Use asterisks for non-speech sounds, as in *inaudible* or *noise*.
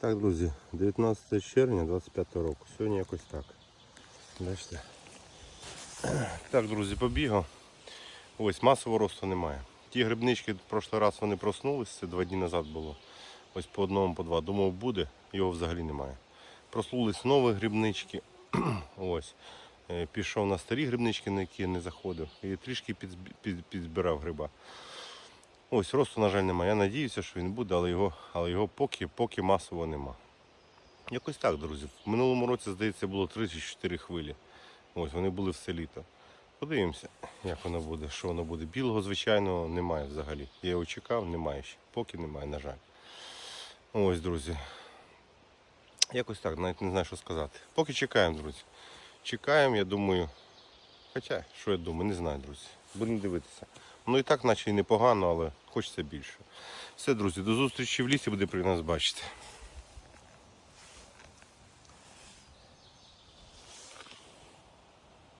Так, друзі, 19 червня 25 року. Сьогодні якось так. Бачите? Так, друзі, побігав. Ось масового росту немає. Ті грибнички в прошлий раз вони проснулись, це два дні назад було. Ось по одному, по два. Думав, буде, його взагалі немає. Проснулись нові грибнички. *clears throat* Ось. Е, Пішов на старі грибнички, на які я не заходив. І трішки підзб- підзбирав гриба. Ось росту, на жаль, немає. Я надіюся, що він буде, але його, але його поки, поки масово нема. Якось так, друзі. В минулому році, здається, було 34 хвилі. Ось вони були все літо. Подивимося, як воно буде, що воно буде. Білого, звичайно, немає взагалі. Я його чекав, немає ще. Поки немає, на жаль. Ось, друзі. Якось так, навіть не знаю, що сказати. Поки чекаємо, друзі. Чекаємо, я думаю. Хоча, що я думаю, не знаю, друзі. Будемо дивитися. Ну і так, наче і непогано, але хочеться більше. Все, друзі, до зустрічі в лісі, буде при нас бачити.